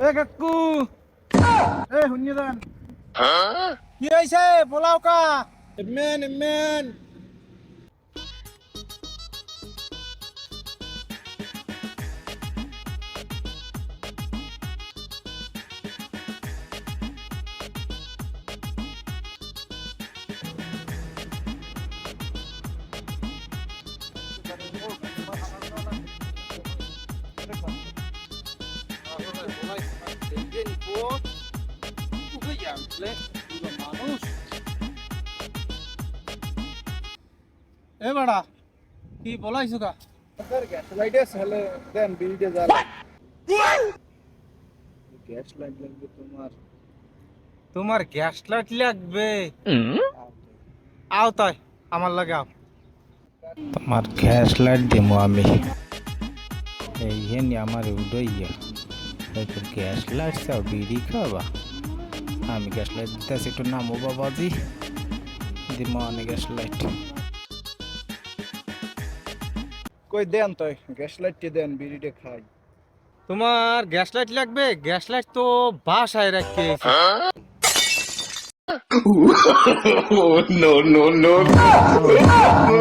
এ কাকু। এ শুনি দেন। কি হয়েছে পোলাও কা এমেন এমেন এ বাড়া কি বলাইছো কা স্যার গ্যাস লাইটে দেন বিলটে জ্বালা গ্যাস লাইট লাগবে তোমার। তোমার গ্যাস লাইট লাগবে। আও তাই আমার লাগে আও। তোমার গ্যাস লাইট দিমু আমি। এই হেনি আমার উডইয়া। একটু গ্যাস লাইট চাও বিড়ি খাবা আমি গ্যাস লাইট দিতেছি একটু নামো বাবাজি দিমু আমি গ্যাস লাইট কই দেন তো গ্যাস লাইটটি দেন বিড়িটে খাই। তোমার গ্যাস লাইট লাগবে? গ্যাস লাইট তো বাসায় রাখতে no, no, no.